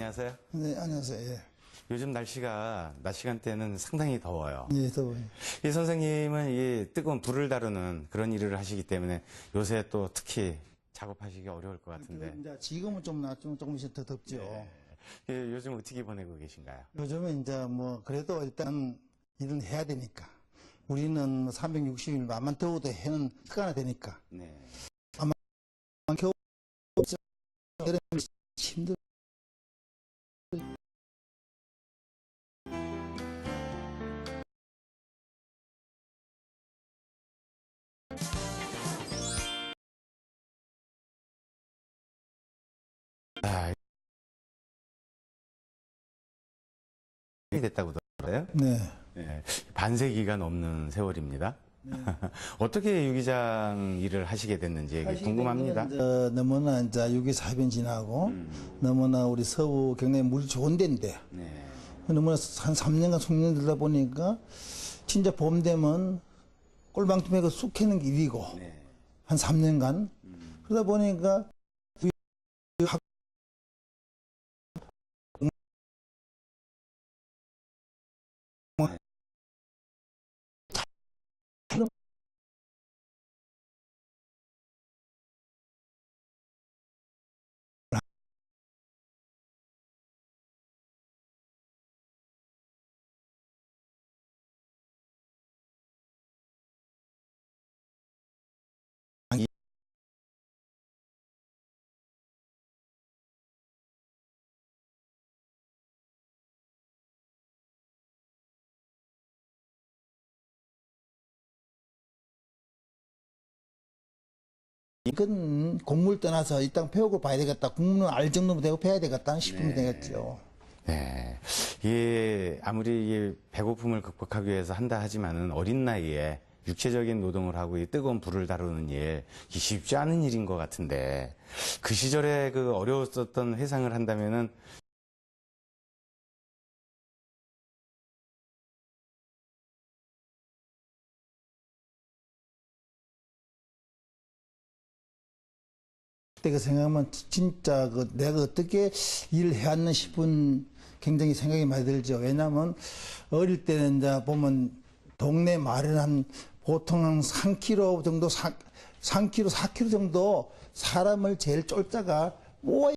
안녕하세요. 네, 안녕하세요. 예. 요즘 날씨가 낮 시간대는 상당히 더워요. 예, 더워요. 이 선생님은 이 뜨거운 불을 다루는 그런 일을 하시기 때문에 요새 또 특히 작업하시기 어려울 것 같은데 이제 지금은 좀, 나- 좀 조금씩 더 덥죠. 예, 요즘 어떻게 보내고 계신가요? 요즘은 이제 뭐, 그래도 일단 일은 해야 되니까. 우리는 360일 만만 더워도 해는 습관화 되니까. 네. 겨우, 여름에 힘들 아, 이 됐다고 들어요? 네. 네. 반세기가 넘는 세월입니다. 어떻게 유기장 일을 하시게 됐는지 궁금합니다. 이제 너무나 이제 유기 사변 지나고, 음. 너무나 우리 서부 경내 물이 좋은 데인데, 네. 너무나 한 3년간 숙련 들다 보니까 진짜 봄 되면 꼴방tum에 그쑥 캐는 게 일이고 네. 한 3년간 음. 그러다 보니까 이 학- 이건 공물 떠나서 일단 배우고 봐야 되겠다. 국문은 알 정도면 되고 배워야 되겠다 싶으면 되겠죠. 네. 이게 아무리 이게 배고픔을 극복하기 위해서 한다 하지만은 어린 나이에 육체적인 노동을 하고 이 뜨거운 불을 다루는 일, 이 쉽지 않은 일인 것 같은데 그 시절에 그 어려웠었던 회상을 한다면은 그때 그 생각하면 진짜 그 내가 어떻게 일을 해왔나 싶은 굉장히 생각이 많이 들죠. 왜냐하면 어릴 때는 이제 보면 동네 말은 한 보통 한 3km 정도, 3, 3km, 4km 정도 사람을 제일 쫄자가 모아